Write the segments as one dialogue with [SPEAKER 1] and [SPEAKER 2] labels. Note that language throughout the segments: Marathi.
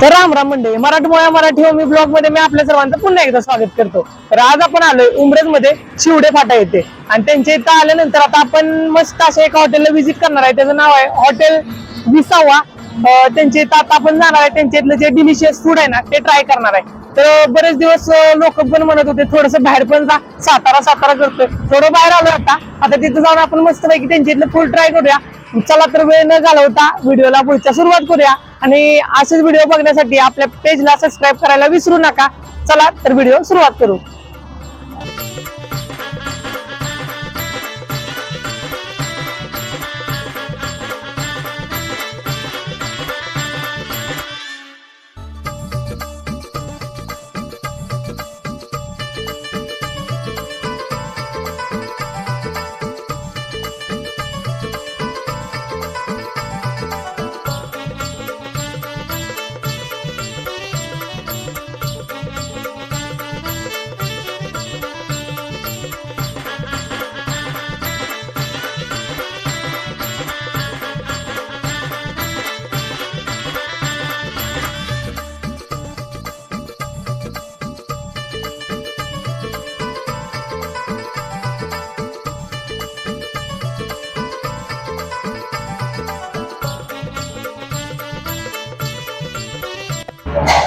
[SPEAKER 1] तर राम राम मंडळी मराठमोळ्या मराठी होमी ब्लॉगमध्ये मी आपल्या सर्वांचं पुन्हा एकदा स्वागत करतो. तर आज आपण आलोय उमरेजमध्ये शिवडे फाटा येते आणि त्यांच्या इथं आल्यानंतर आता आपण मस्त अशा एका हॉटेलला व्हिजिट करणार आहे. त्याचं नाव आहे हॉटेल विसावा. त्यांचे त्यांच्या इथं आता आपण जाणार आहे त्यांच्या इथलं जे डिलिशियस फूड आहे ना ते ट्राय करणार आहे. तर बरेच दिवस लोक पण म्हणत होते थोडस बाहेर पण जा. सातारा सातारा करतोय. थोडं बाहेर आलो आता. आता तिथं जाऊन आपण मस्त पैकी त्यांच्या इथलं फूड ट्राय करूया. चला तर वेळ न घालवता व्हिडिओला पुढच्या सुरुवात करूया. आणि असेच व्हिडिओ बघण्यासाठी आपल्या पेजला सबस्क्राईब करायला विसरू नका. चला तर व्हिडिओ सुरुवात करू.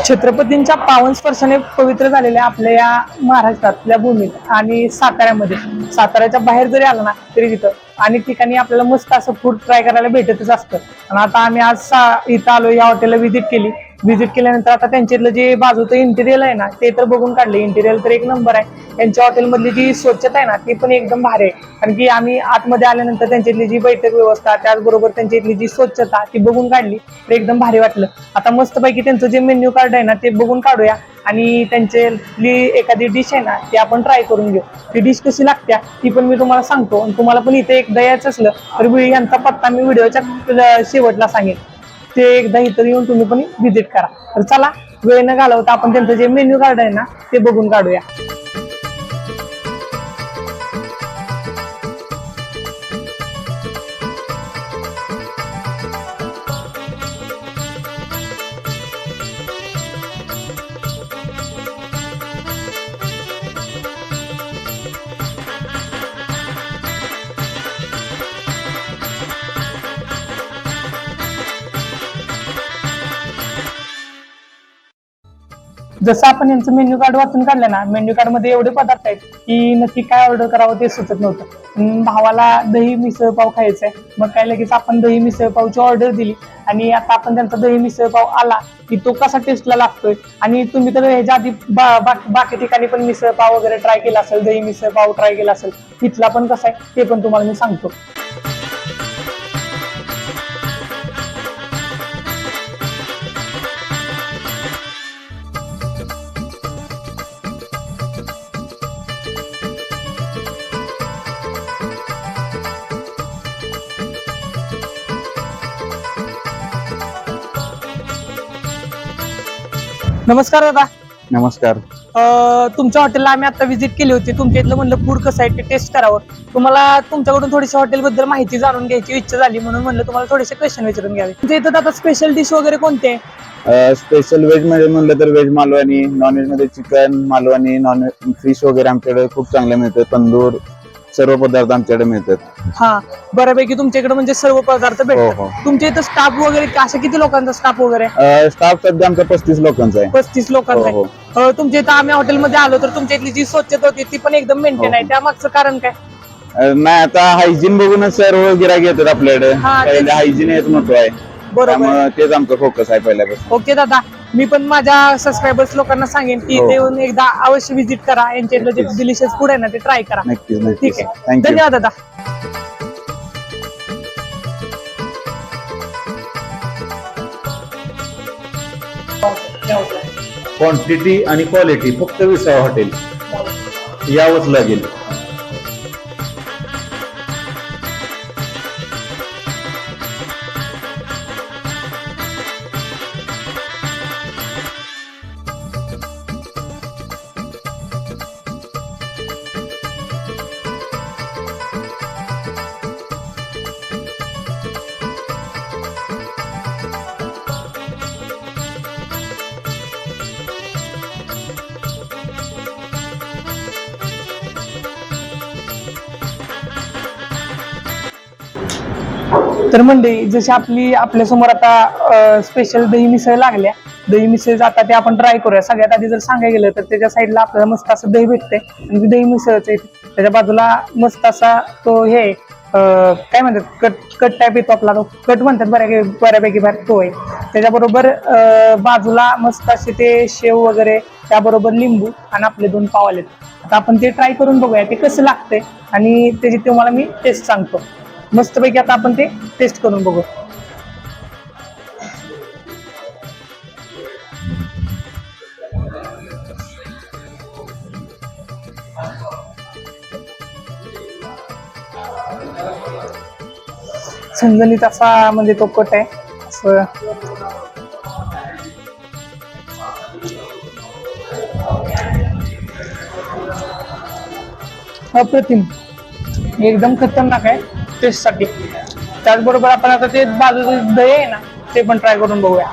[SPEAKER 1] छत्रपतींच्या पावन स्पर्शाने पवित्र झालेल्या आपल्या या महाराष्ट्रातल्या भूमीत आणि साताऱ्यामध्ये. साताऱ्याच्या बाहेर जरी आलं ना तरी तिथं अनेक ठिकाणी आपल्याला मस्त असं फूड ट्राय करायला भेटतच असतं. आणि आता आम्ही आज सा- इथं आलो या हॉटेलला व्हिजिट केली. व्हिजिट केल्यानंतर आता त्यांच्यातलं जे बाजूचं इंटेरियल आहे ना ते तर बघून काढले. इंटेरियल तर एक नंबर आहे. त्यांच्या हॉटेलमधली जी स्वच्छता आहे ना ती पण एकदम भारी आहे. कारण की आम्ही आतमध्ये आल्यानंतर त्यांच्यातली जी बैठक व्यवस्था त्याचबरोबर त्यांच्या इथली जी स्वच्छता ती बघून काढली. तर एकदम भारी वाटलं. आता मस्तपैकी त्यांचं जे मेन्यू कार्ड आहे ना ते बघून काढूया. आणि त्यांच्यातली एखादी डिश आहे ना ती आपण ट्राय करून घेऊ. ती डिश कशी लागत्या ती पण मी तुम्हाला सांगतो. आणि तुम्हाला पण इथे एकदा यायचं असलं तर यांचा पत्ता मी व्हिडिओच्या शेवटला सांगेन. ते एकदा इथं येऊन तुम्ही पण व्हिजिट करा. तर चला वेळ न घालवता आपण त्यांचं जे मेन्यू कार्ड आहे ना ते बघून काढूया. जसं आपण यांचं मेन्यू कार्ड वाचून काढलं ना मेन्यू कार्डमध्ये एवढे पदार्थ आहेत की नक्की काय ऑर्डर करावं ते सुचत नव्हतं. भावाला दही मिसळ पाव आहे मग काय लगेच आपण दही मिसळ पावची ऑर्डर दिली. आणि आता आपण त्यांचा दही मिसळ पाव आला की तो कसा टेस्टला लागतोय? आणि तुम्ही तर ह्याच्या आधी बा- बाकी ठिकाणी पण मिसळ पाव वगैरे ट्राय केला असेल दही मिसळ पाव ट्राय केला असेल तिथला पण कसा आहे ते पण तुम्हाला मी सांगतो. नमस्कार दादा.
[SPEAKER 2] नमस्कार.
[SPEAKER 1] अं, तुमच्या हॉटेलला आम्ही आता व्हिजिट केली होती. तुमच्या इथलं म्हणलं फूड कसं आहे ते टेस्ट करावं. तुम्हाला तुमच्याकडून थोडीशी हॉटेलबद्दल माहिती जाणून घ्यायची इच्छा झाली म्हणून म्हणलं तुम्हाला थोडेसे क्वेश्चन विचारून घ्यावे. तुमच्या इथं आता स्पेशल डिश वगैरे कोणते?
[SPEAKER 2] स्पेशल व्हेजमध्ये म्हणलं तर व्हेज मालवणी नॉन व्हेजमध्ये चिकन मालवणी नॉन फिश वगैरे आमच्याकडे खूप चांगले मिळतात. तंदूर सर्व पदार्थ आमच्याकडे मिळतात.
[SPEAKER 1] हा बऱ्यापैकी तुमच्या इकडे म्हणजे सर्व पदार्थ
[SPEAKER 2] हो
[SPEAKER 1] भेटतात.
[SPEAKER 2] हो.
[SPEAKER 1] तुमच्या इथं स्टाफ वगैरे अशा किती लोकांचा स्टाफ वगैरे?
[SPEAKER 2] स्टाफ सध्या आमचा पस्तीस लोकांचा आहे.
[SPEAKER 1] पस्तीस लोकांचा
[SPEAKER 2] हो,
[SPEAKER 1] आहे. अं, तुमच्या इथं आम्ही हॉटेलमध्ये आलो तर तुमच्या इथली जी स्वच्छता होती ती पण एकदम मेंटेन
[SPEAKER 2] हो.
[SPEAKER 1] आहे. त्यामागचं कारण काय?
[SPEAKER 2] अ, नाही आता हायजीन बघूनच सर्व गिराक येतात आपल्याकडे.
[SPEAKER 1] हा.
[SPEAKER 2] पहिले हायजीन आहे.
[SPEAKER 1] बरोबर.
[SPEAKER 2] त्यामुळे तेच आमचं फोकस आहे पहिल्यापासून.
[SPEAKER 1] ओके दादा. मी पण माझ्या सबस्क्रायबर्स लोकांना सांगेन की
[SPEAKER 2] हो.
[SPEAKER 1] इथे येऊन एकदा अवश्य व्हिजिट करा. यांच्या जे
[SPEAKER 2] नक्कीच.
[SPEAKER 1] डिलिशियस फूड आहे ना ते ट्राय करा.
[SPEAKER 2] नक्कीच
[SPEAKER 1] ठीक
[SPEAKER 2] नक्कीच
[SPEAKER 1] आहे
[SPEAKER 2] थँक्यू
[SPEAKER 1] धन्यवाद दादा.
[SPEAKER 3] क्वांटिटी आणि क्वालिटी फक्त विसावा हॉटेल यावंच लागेल.
[SPEAKER 1] तर मंडळी जशी आपली आपल्यासमोर आता स्पेशल दही मिसळ लागल्या. दही मिसळ आता ते आपण ट्राय करूया. सगळ्यात आधी जर सांगायला गेलं तर त्याच्या साईडला आपल्याला मस्त असं दही भेटते आणि दही मिसळच येते त्याच्या बाजूला मस्त असा तो हे काय म्हणतात? कट कट टाईप येतो आपला तो. कट म्हणतात बऱ्या बऱ्यापैकी बाहेर तो आहे. त्याच्याबरोबर बाजूला मस्त असे ते शेव वगैरे त्याबरोबर लिंबू आणि आपले दोन पाव आलेत. आता आपण ते ट्राय करून बघूया ते कसं लागतंय. आणि त्याची तुम्हाला मी टेस्ट सांगतो. मस्तपैकी आता आपण ते टेस्ट करून बघू. झणझणीत असा म्हणजे तो कट आहे. असं. अप्रतिम. एकदम खतरनाक आहे. टेस्टसाठी त्याचबरोबर आपण आता ते बाजूचं दही आहे ना ते पण ट्राय करून बघूया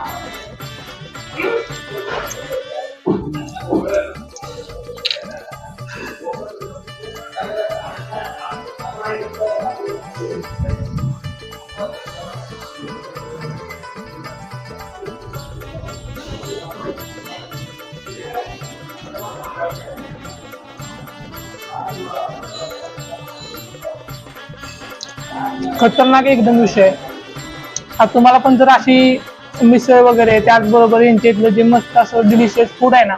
[SPEAKER 1] खतरनाक एकदम विषय. आहे. आता तुम्हाला पण जर अशी मिसळ वगैरे त्याचबरोबर यांच्या इथलं जे मस्त असं डिलिशियस फूड आहे ना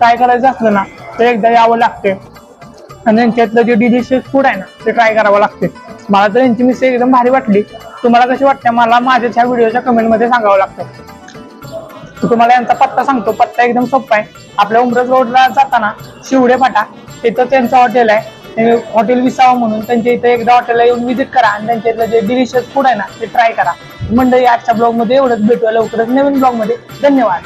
[SPEAKER 1] काय करायचं असलं ना तर एकदा यावं लागते आणि यांच्यातलं जे डिलिशियस फूड आहे ना ते ट्राय करावं लागते मला तर यांची मिसळ एकदम भारी वाटली. तुम्हाला कशी वाटते? मला माझ्या ह्या व्हिडिओच्या कमेंटमध्ये सांगावं लागतं तुम्हाला यांचा पत्ता सांगतो. पत्ता एकदम सोपा आहे. आपल्या उमरज रोडला जाताना शिवडे फाटा तिथं त्यांचं हॉटेल आहे. हॉटेल विसावा म्हणून त्यांच्या इथे एकदा हॉटेलला येऊन व्हिजिट करा आणि त्यांच्या इथलं जे डिलिशियस फूड आहे ना ते ट्राय करा. मंडळी आजच्या ब्लॉगमध्ये एवढंच. भेटूया लवकरच नवीन ब्लॉगमध्ये. धन्यवाद.